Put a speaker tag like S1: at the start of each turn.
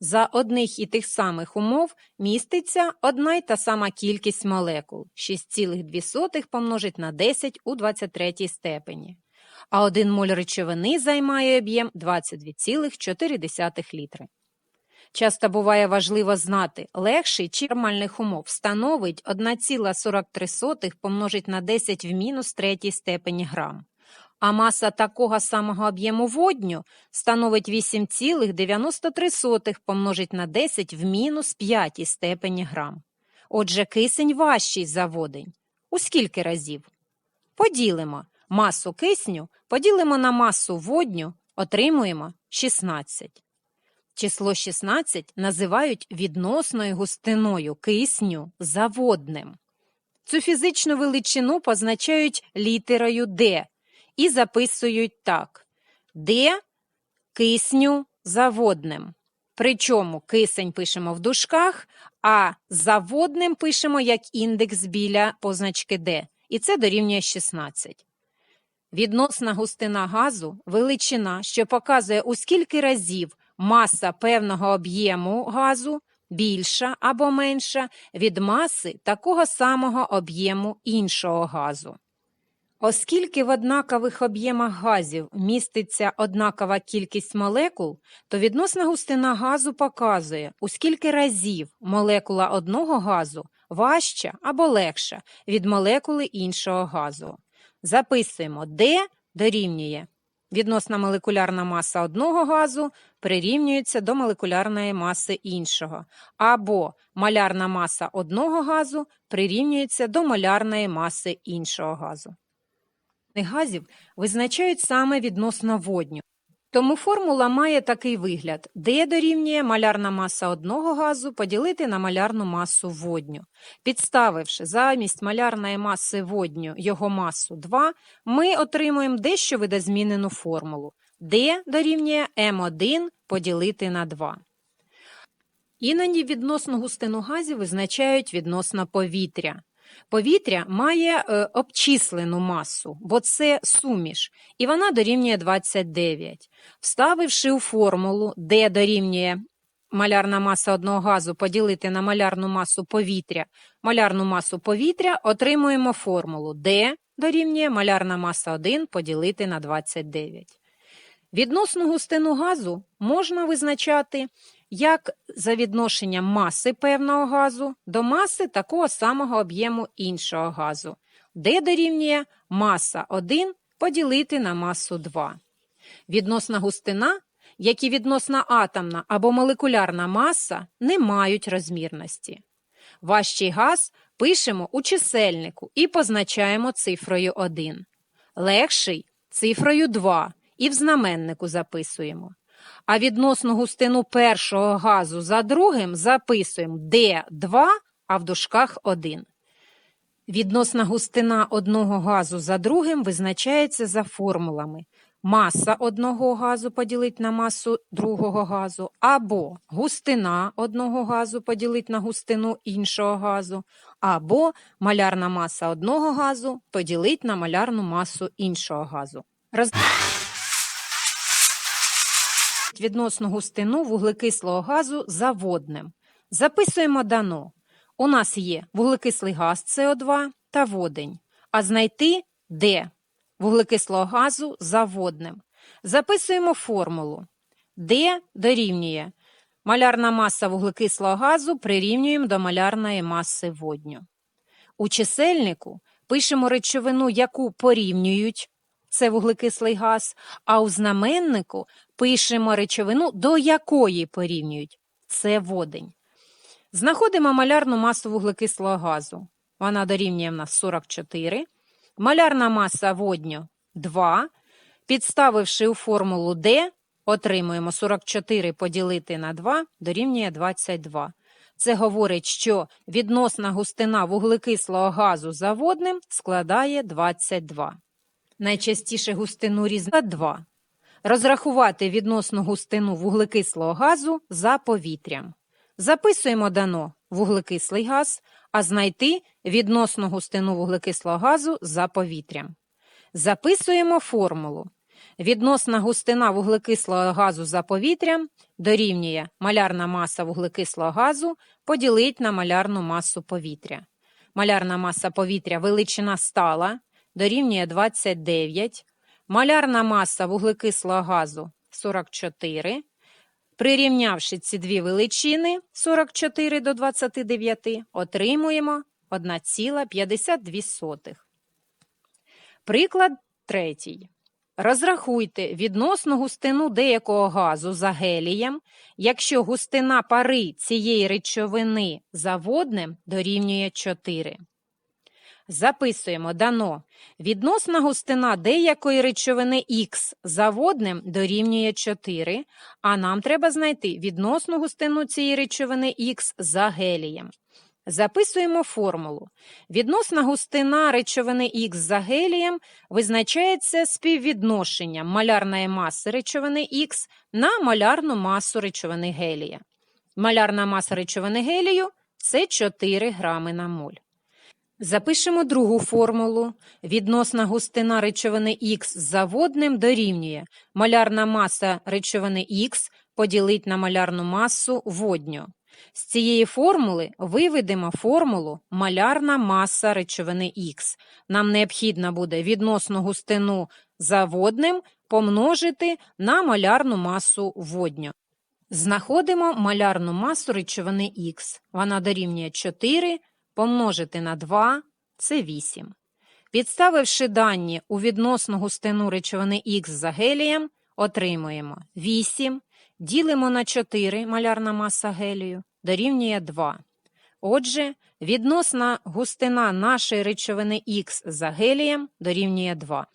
S1: За одних і тих самих умов міститься одна й та сама кількість молекул 6,2 помножить на 10 у 23 степені. А 1 моль речовини займає об'єм 22,4 літри. Часто буває важливо знати, легший чи нормальних умов становить 1,43 помножить на 10 в мінус третій степені грам. А маса такого самого об'єму водню становить 8,93 помножить на 10 в мінус п'ятій степені грам. Отже, кисень важчий за водень. У скільки разів? Поділимо масу кисню, поділимо на масу водню, отримуємо 16. Число 16 називають відносною густиною кисню за водним. Цю фізичну величину позначають літерою Д і записують так: Д кисню за водним. Причому кисень пишемо в дужках, а за водним пишемо як індекс біля позначки Д. І це дорівнює 16. Відносна густина газу величина, що показує, у скільки разів маса певного об'єму газу більша або менша від маси такого самого об'єму іншого газу. Оскільки в однакових об'ємах газів міститься однакова кількість молекул, то відносна густина газу показує, у скільки разів молекула одного газу важча або легша від молекули іншого газу. Записуємо, де дорівнює. Відносна молекулярна маса одного газу прирівнюється до молекулярної маси іншого, або малярна маса одного газу прирівнюється до малярної маси іншого газу. Газів визначають саме відносно водню. Тому формула має такий вигляд, де дорівнює малярна маса одного газу поділити на малярну масу водню. Підставивши замість малярної маси водню його масу 2, ми отримуємо дещо видозмінену формулу. D дорівнює М1 поділити на 2. Іноді відносну густину газів визначають відносно повітря. Повітря має е, обчислену масу, бо це суміш, і вона дорівнює 29. Вставивши у формулу, де дорівнює малярна маса одного газу поділити на малярну масу повітря, малярну масу повітря, отримуємо формулу D дорівнює малярна маса 1 поділити на 29. Відносну густину газу можна визначати як за відношенням маси певного газу до маси такого самого об'єму іншого газу, де дорівнює маса 1 поділити на масу 2. Відносна густина, як і відносна атомна або молекулярна маса, не мають розмірності. Важчий газ пишемо у чисельнику і позначаємо цифрою 1. Легший цифрою 2 і в знаменнику записуємо. А відносну густину першого газу за другим записуємо D2, а в дужках 1. Відносна густина одного газу за другим визначається за формулами. Маса одного газу поділить на масу другого газу, або густина одного газу поділить на густину іншого газу, або малярна маса одного газу поділить на малярну масу іншого газу. Роз відносну густину вуглекислого газу за водним. Записуємо дано. У нас є вуглекислий газ СО2 та водень, а знайти Д вуглекислого газу за водним. Записуємо формулу. Д дорівнює малярна маса вуглекислого газу прирівнюємо до малярної маси водню. У чисельнику пишемо речовину, яку порівнюють це вуглекислий газ, а у знаменнику пишемо речовину, до якої порівнюють це водень. Знаходимо малярну масу вуглекислого газу. Вона дорівнює в нас 44. Малярна маса водню 2. Підставивши у формулу D, отримуємо 44 поділити на 2 дорівнює 22. Це говорить, що відносна густина вуглекислого газу за водним складає 22. Найчастіше густину різна 2. Розрахувати відносну густину вуглекислого газу за повітрям. Записуємо дано вуглекислий газ, а знайти відносну густину вуглекислого газу за повітрям. Записуємо формулу. Відносна густина вуглекислого газу за повітрям дорівнює малярна маса вуглекислого газу поділить на малярну масу повітря. Малярна маса повітря величина стала дорівнює 29, малярна маса вуглекислого газу 44. Прирівнявши ці дві величини 44 до 29, отримуємо 1,52. Приклад третій. Розрахуйте відносну густину деякого газу за гелієм, якщо густина пари цієї речовини за водним дорівнює 4. Записуємо дано. Відносна густина деякої речовини Х за водним дорівнює 4, а нам треба знайти відносну густину цієї речовини Х за гелієм. Записуємо формулу. Відносна густина речовини Х за гелієм визначається співвідношенням малярної маси речовини Х на малярну масу речовини гелія. Малярна маса речовини гелію це 4 грами на моль. Запишемо другу формулу. Відносна густина речовини Х за водним дорівнює малярна маса речовини Х поділить на малярну масу водню. З цієї формули виведемо формулу малярна маса речовини Х. Нам необхідно буде відносну густину за водним помножити на малярну масу водню. Знаходимо малярну масу речовини Х. Вона дорівнює 4 помножити на 2 – це 8. Підставивши дані у відносну густину речовини Х за гелієм, отримуємо 8, ділимо на 4 малярна маса гелію, дорівнює 2. Отже, відносна густина нашої речовини Х за гелієм дорівнює 2.